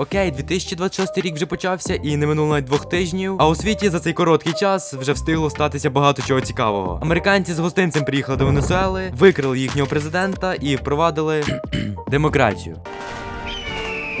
Окей, 2026 рік вже почався і не минуло навіть двох тижнів. А у світі за цей короткий час вже встигло статися багато чого цікавого. Американці з гостинцем приїхали до Венесуели, викрили їхнього президента і впровадили демократію.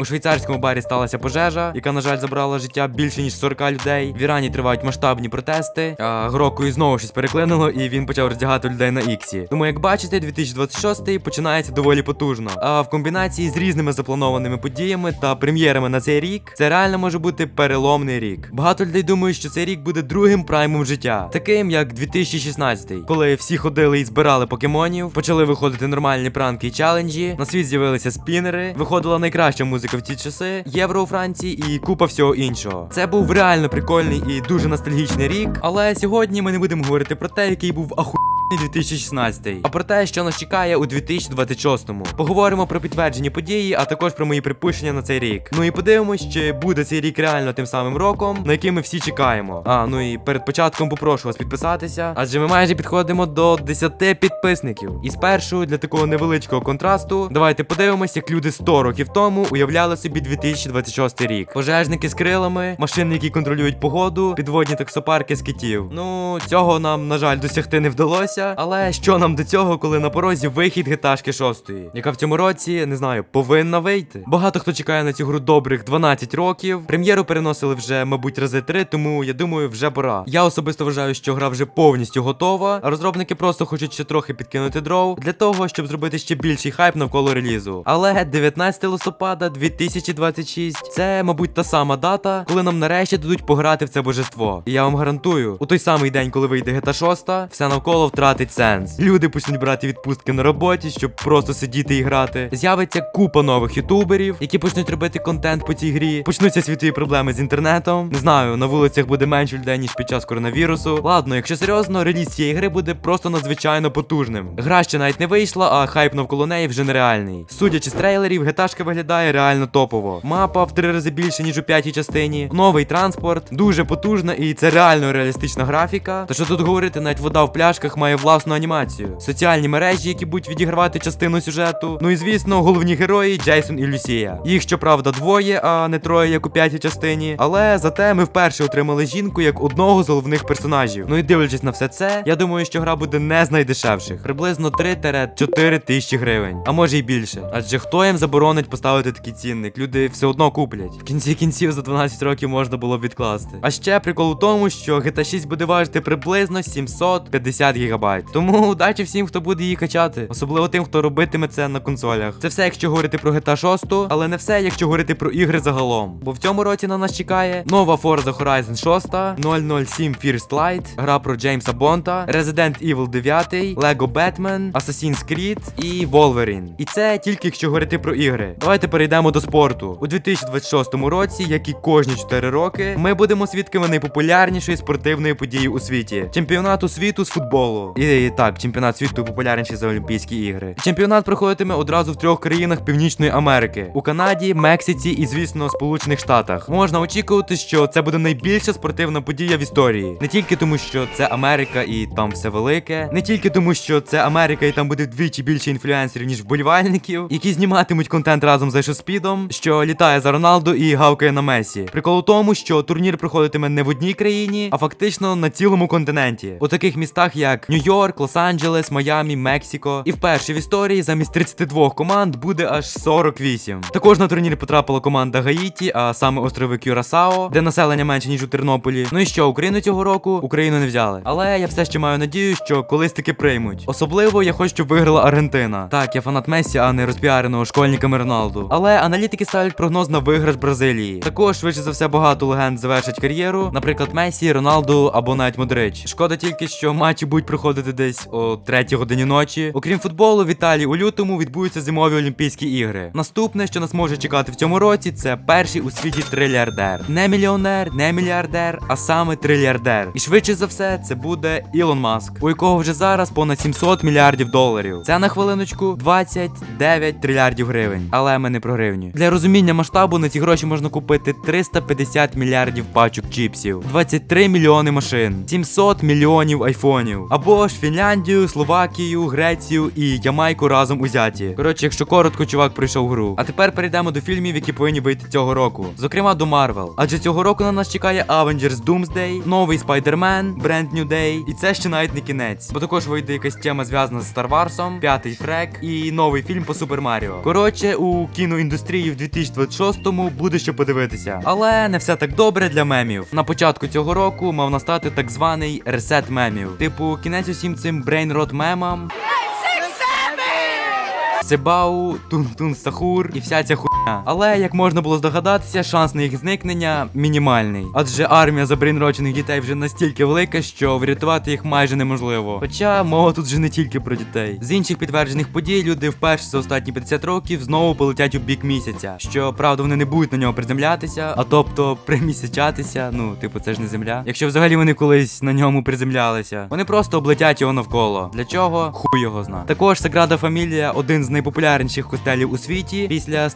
У швейцарському барі сталася пожежа, яка, на жаль, забрала життя більше ніж 40 людей. В Ірані тривають масштабні протести. А Грокою знову щось переклинило, і він почав роздягати людей на іксі. Тому, як бачите, 2026 починається доволі потужно. А в комбінації з різними запланованими подіями та прем'єрами на цей рік, це реально може бути переломний рік. Багато людей думають, що цей рік буде другим праймом життя, таким як 2016, коли всі ходили і збирали покемонів, почали виходити нормальні пранки і челенджі. На світ з'явилися спінери, виходила найкраща музика в ті часи, євро у Франції і купа всього іншого. Це був реально прикольний і дуже ностальгічний рік. Але сьогодні ми не будемо говорити про те, який був аху. 2016, а про те, що нас чекає у 2026-му. Поговоримо про підтверджені події, а також про мої припущення на цей рік. Ну і подивимось, чи буде цей рік реально тим самим роком, на який ми всі чекаємо. А ну і перед початком попрошу вас підписатися, адже ми майже підходимо до 10 підписників. І спершу для такого невеличкого контрасту, давайте подивимось, як люди 100 років тому уявляли собі 2026 рік. Пожежники з крилами, машини, які контролюють погоду, підводні таксопарки з китів. Ну цього нам на жаль досягти не вдалося. Але що нам до цього, коли на порозі вихід геташки 6, яка в цьому році, не знаю, повинна вийти. Багато хто чекає на цю гру добрих 12 років. Прем'єру переносили вже, мабуть, рази три, тому я думаю, вже пора. Я особисто вважаю, що гра вже повністю готова. А розробники просто хочуть ще трохи підкинути дров для того, щоб зробити ще більший хайп навколо релізу. Але 19 листопада 2026 це, мабуть, та сама дата, коли нам нарешті дадуть пограти в це божество. І я вам гарантую, у той самий день, коли вийде GTA 6, все навколо втратить сенс. Люди почнуть брати відпустки на роботі, щоб просто сидіти і грати. З'явиться купа нових ютуберів, які почнуть робити контент по цій грі. Почнуться світові проблеми з інтернетом. Не знаю, на вулицях буде менше людей, ніж під час коронавірусу. Ладно, якщо серйозно, реліз цієї гри буде просто надзвичайно потужним. Гра ще навіть не вийшла, а хайп навколо неї вже нереальний. Судячи з трейлерів, геташка виглядає реально топово. Мапа в три рази більше, ніж у п'ятій частині. Новий транспорт, дуже потужна і це реально реалістична графіка. Та що тут говорити, навіть вода в пляшках має власну анімацію. Соціальні мережі, які будуть відігравати частину сюжету. Ну і звісно, головні герої Джейсон і Люсія. Їх, щоправда, двоє, а не троє, як у п'ятій частині. Але зате ми вперше отримали жінку як одного з головних персонажів. Ну і дивлячись на все це, я думаю, що гра буде не з найдешевших. Приблизно 3-4 тисячі гривень, а може й більше. Адже хто їм заборонить поставити такий цінник? Люди все одно куплять. В кінці кінців за 12 років можна було б відкласти. А ще прикол у тому, що GTA 6 буде важити приблизно 750 гігабайт. Тому удачі всім, хто буде її качати, особливо тим, хто робитиме це на консолях. Це все, якщо говорити про GTA 6, але не все, якщо говорити про ігри загалом. Бо в цьому році на нас чекає нова Forza Horizon 6, 007 First Light, гра про Джеймса Бонта, Resident Evil 9, Lego Batman, Assassin's Creed і Wolverine. І це тільки якщо говорити про ігри. Давайте перейдемо до спорту. У 2026 році, як і кожні 4 роки, ми будемо свідками найпопулярнішої спортивної події у світі чемпіонату світу з футболу. І, так, чемпіонат світу популярніший за Олімпійські ігри. Чемпіонат проходитиме одразу в трьох країнах Північної Америки: у Канаді, Мексиці і, звісно, Сполучених Штатах. Можна очікувати, що це буде найбільша спортивна подія в історії. Не тільки тому, що це Америка і там все велике, не тільки тому, що це Америка і там буде вдвічі більше інфлюенсерів, ніж вболівальників, які зніматимуть контент разом з Спідом, що літає за Роналду і гавкає на Месі. Прикол у тому, що турнір проходитиме не в одній країні, а фактично на цілому континенті. У таких містах, як Нью-Йорк, Лос-Анджелес, Майамі, Мексико. І вперше в історії замість 32 команд буде аж 48. Також на турнір потрапила команда Гаїті, а саме острови Кюрасао, де населення менше ніж у Тернополі. Ну і що, Україну цього року Україну не взяли. Але я все ще маю надію, що колись таки приймуть. Особливо я хочу, щоб виграла Аргентина. Так, я фанат Месі, а не розпіареного школьниками Роналду. Але аналітики ставлять прогноз на виграш Бразилії. Також швидше за все багато легенд завершать кар'єру. Наприклад, Месі, Роналду або навіть Модрич. Шкода тільки, що матчі будуть проходити десь о 3 годині ночі. Окрім футболу, в Італії у лютому відбудуться зимові Олімпійські ігри. Наступне, що нас може чекати в цьому році, це перший у світі трильярдер. Не мільйонер, не мільярдер, а саме трильярдер. І швидше за все, це буде Ілон Маск, у якого вже зараз понад 700 мільярдів доларів. Це на хвилиночку 29 трильярдів гривень. Але ми не про гривню. Для розуміння масштабу на ці гроші можна купити 350 мільярдів пачок чіпсів, 23 мільйони машин, 700 мільйонів айфонів або Також Фінляндію, Словакію, Грецію і Ямайку разом узяті. Коротше, якщо коротко, чувак пройшов гру. А тепер перейдемо до фільмів, які повинні вийти цього року. Зокрема, до Марвел. Адже цього року на нас чекає Avengers Doomsday, новий Spider-Man, Brand New Day. І це ще навіть не кінець. Бо також вийде якась тема зв'язана з Star Wars, п'ятий фрек і новий фільм по Супер Маріо. Коротше, у кіноіндустрії в 2026-му буде що подивитися. Але не все так добре для мемів. На початку цього року мав настати так званий ресет мемів. Типу, кінець усім цим брейнрот мемам. Себау, Тун-Тун Сахур і вся ця хуйня. Але як можна було здогадатися, шанс на їх зникнення мінімальний. Адже армія забрейнрочених дітей вже настільки велика, що врятувати їх майже неможливо. Хоча мова тут вже не тільки про дітей. З інших підтверджених подій люди вперше за останні 50 років знову полетять у бік місяця. Що правда вони не будуть на нього приземлятися, а тобто примісячатися. Ну, типу, це ж не земля. Якщо взагалі вони колись на ньому приземлялися, вони просто облетять його навколо. Для чого? Хуй його зна. Також Саграда Фамілія, один з найпопулярніших костелів у світі, після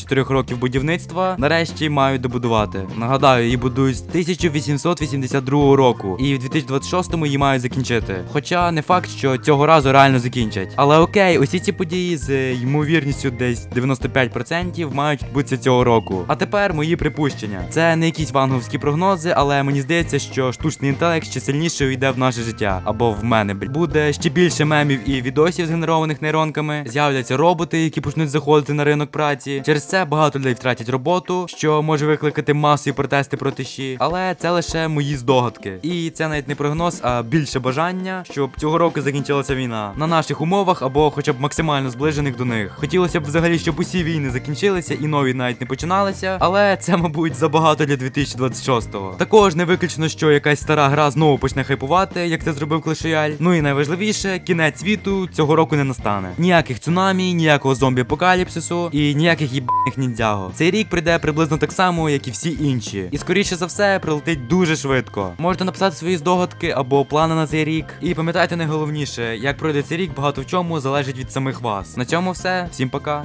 144 років будівництва, нарешті мають добудувати. Нагадаю, її будують з 1882 року, і в 2026-му її мають закінчити. Хоча не факт, що цього разу реально закінчать. Але окей, усі ці події з ймовірністю десь 95% мають відбутися цього року. А тепер мої припущення. Це не якісь ванговські прогнози, але мені здається, що штучний інтелект ще сильніше увійде в наше життя або в мене. блін. Буде ще більше мемів і відосів згенерованих нейронками. З'являться роботи, які почнуть заходити на ринок праці. Через це багато людей втратять роботу, що може викликати масові протести проти щі. Але це лише мої здогадки. І це навіть не прогноз, а більше бажання, щоб цього року закінчилася війна на наших умовах або хоча б максимально зближених до них. Хотілося б взагалі, щоб усі війни закінчилися і нові навіть не починалися. Але це, мабуть, забагато для 2026-го. Також не виключно, що якась стара гра знову почне хайпувати, як це зробив Клешояль. Ну і найважливіше, кінець світу цього року не настане. Ніяких цунамі, ніякого зомбі-апокаліпсису і ніяких їбаних ніндзяго. Цей рік прийде приблизно так само, як і всі інші. І скоріше за все прилетить дуже швидко. Можете написати свої здогадки або плани на цей рік. І пам'ятайте найголовніше, як пройде цей рік, багато в чому залежить від самих вас. На цьому все. Всім пока.